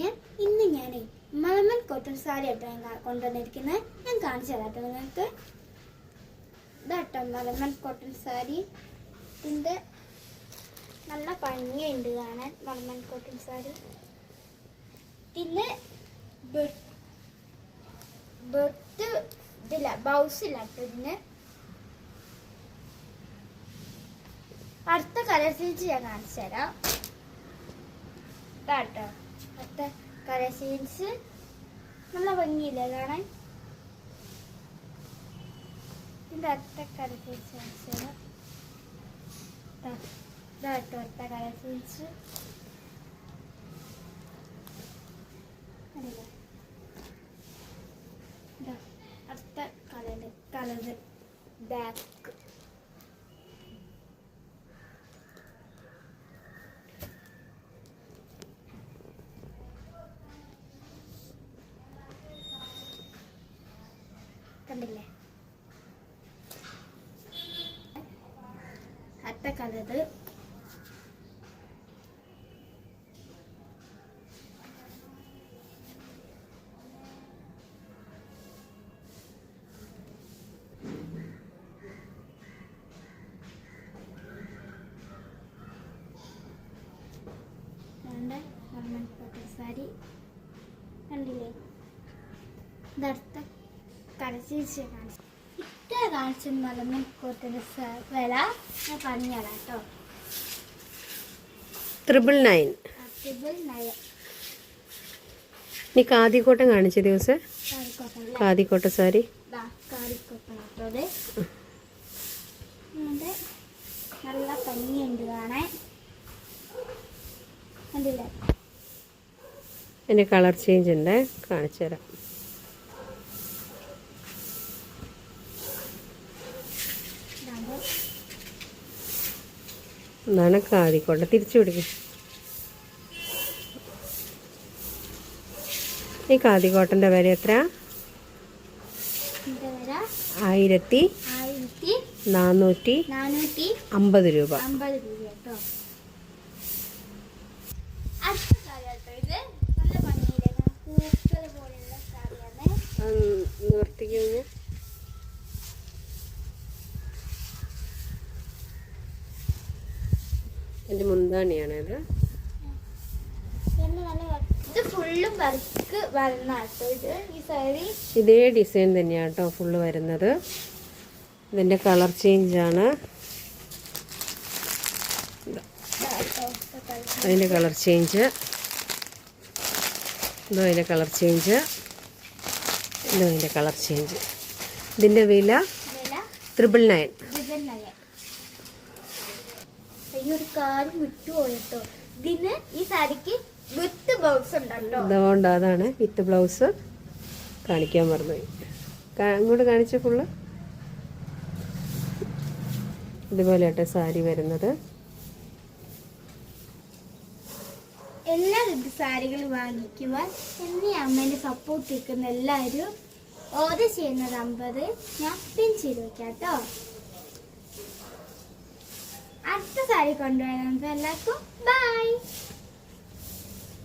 ഞാൻ ഇന്ന് ഞാൻ മലമൻ കോട്ടൺ സാരി ആട്ടോ ഞാൻ കൊണ്ടുവന്നിരിക്കുന്നത് ഞാൻ കാണിച്ചു തരാം കേട്ടോ നിങ്ങൾക്ക്. ഇതാട്ടോ മലമൻ കോട്ടൺ സാരി. ഇതിന്റെ നല്ല ഭംഗിയുണ്ട് കാണാൻ മലമൻ കോട്ടൺ സാരി. പിന്നെ ബെർത്ത് ഇതില്ല ബ്ലൗസില്ല കേട്ടോ ഇതിന്. അടുത്ത കളർ സീൻസ് ഞാൻ കാണിച്ചു തരാം. ഇതാട്ടോ. അടുത്ത കളർ സീൻസ് നല്ല ഭംഗിയില്ലേ കാണാൻ? ഇതിന്റെ അടുത്ത കളർ സീൻസ് കാണിച്ചു തരാം ദാ, ഇതാട്ടോ അടുത്ത കളർ സീൻസ് കണ്ടില്ലേ? ദാ, അടുത്ത കളർ കളർ ബാക്ക് കണ്ടില്ലേ കോട്ടൺ സാരി കണ്ടില്ലേ? ഇതടുത്ത കരച്ചിരിച്ച് കാണിച്ചു ഇത്ര കാണിച്ച കോട്ടൺ സ- വില ഞാൻ പറഞ്ഞു തരാം കേട്ടോ ത്രിബിൾ നയൻ ട്രിപ്പിൾ നയൻ നീ കാതിക്കോട്ടം കാണിച്ച ദിവസം? കാതിക്കോട്ട സാരി? നല്ല ഭംഗിയുണ്ട് കാണാൻ. എന്റെ കളർ ചേഞ്ച് ഉണ്ട് കാണിച്ചു തരാം എന്നാണ് കാതിക്കോട്ട തിരിച്ചു പിടിക്കും. ഈ കാതികോട്ടന്റെ വില എത്ര ആയിരത്തി നാനൂറ്റി അമ്പത് രൂപ അമ്പത് രൂപ കേട്ടോ അടുത്ത സാരി കേട്ടോ ഇത് നല്ല ഭംഗിയില്ലേ പൂക്കൾ പോലെയുള്ള സാരിയാണ് നിവർത്തിക്കുന്നു എന്റെ മുന്താണിയാണ് ഇത്. ഇത് ഡിസൈൻ തന്നെയാണ് കേട്ടോ ഫുള്ള് വരുന്നത്. ഇതിന്റെ കളർ ചേഞ്ചാണ്. അതിന്റെ കളർ ചേഞ്ച് ഇതോ അതിന്റെ കളർ ചേഞ്ച് ഇതോ അതിന്റെ കളർ ചേഞ്ച് ഇതിന്റെ വില ത്രിപിൾ നയൻ ഈ ഒരു കാര്യം വിട്ടുപോയിട്ടോ? ഇതിന് ഈ സാരിക്ക് വിത്ത് ബ്ലൗസ് ഉണ്ടല്ലോ. അതുകൊണ്ട് അതാണ് വിത്ത് ബ്ലൗസ്. കാണിക്കാൻ മറന്നുപോയി അങ്ങോട്ട് കാണിച്ച ഫുള്ള് ഇതുപോലെ ആട്ടെ സാരി വരുന്നത്. എല്ലാ വിധ സാരികൾ വാങ്ങിക്കുവാൻ എന്നെ അമ്മേനെ സപ്പോർട്ട് നിൽക്കുന്ന എല്ലാവരും ഓർഡർ ചെയ്യുന്നത് അമ്പത് ഞാൻ പിൻ ചെയ്ത് വെക്കാം കേട്ടോ. അടുത്ത സാരി കൊണ്ടുവരാൻ എല്ലാവർക്കും ബൈ